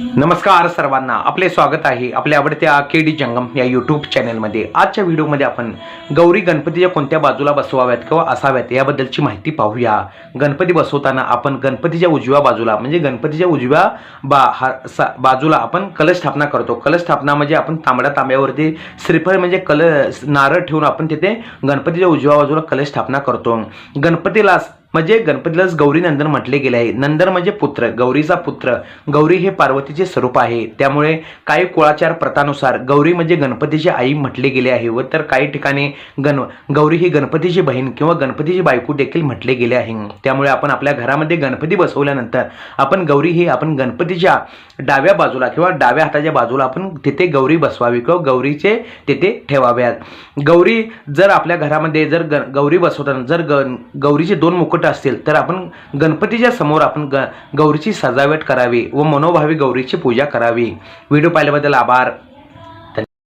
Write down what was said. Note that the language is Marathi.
नमस्कार सर्वांना. आपले स्वागत आहे आपल्या आवडत्या के डी जंगम या यूट्यूब चॅनलमध्ये आजच्या व्हिडिओमध्ये आपण गौरी गणपतीच्या कोणत्या बाजूला बसवाव्यात किंवा असाव्यात याबद्दलची माहिती पाहूया. गणपती बसवताना आपण गणपतीच्या उजव्या बाजूला म्हणजे गणपतीच्या उजव्या बा हा सा- बाजूला आपण कलश स्थापना करतो. कलश स्थापना म्हणजे आपण तांबड्या तांब्यावरती श्रीफळ म्हणजे कल नारळ ठेवून आपण तिथे गणपतीच्या उजव्या बाजूला कलश स्थापना करतो. गणपतीला म्हणजे गणपतीलाच गौरी नंदन म्हटले गेले आहे. नंदन म्हणजे पुत्र गौरीचा पुत्र. गौरी हे पार्वतीचे स्वरूप आहे. त्यामुळे काही कुळाचार प्रथानुसार गौरी म्हणजे गणपतीची आई म्हटले गेले आहे व तर काही ठिकाणी गण गौरी ही गणपतीची बहीण किंवा गणपतीची बायको देखील म्हटले गेले आहे. त्यामुळे आपण आपल्या घरामध्ये गणपती बसवल्यानंतर आपण गौरी ही आपण गणपतीच्या डाव्या बाजूला किंवा डाव्या हाताच्या बाजूला आपण तिथे गौरी बसवावी किंवा गौरीचे तिथे ठेवाव्यात. गौरी जर आपल्या घरामध्ये जर ग गौरी बसवताना जर ग गौरीचे दोन मुकुट असतील तर आपण गणपतीच्या समोर आपण ग गौरीची सजावट करावी व मनोभावी गौरीची पूजा करावी. व्हिडिओ पाहिल्याबद्दल आभार.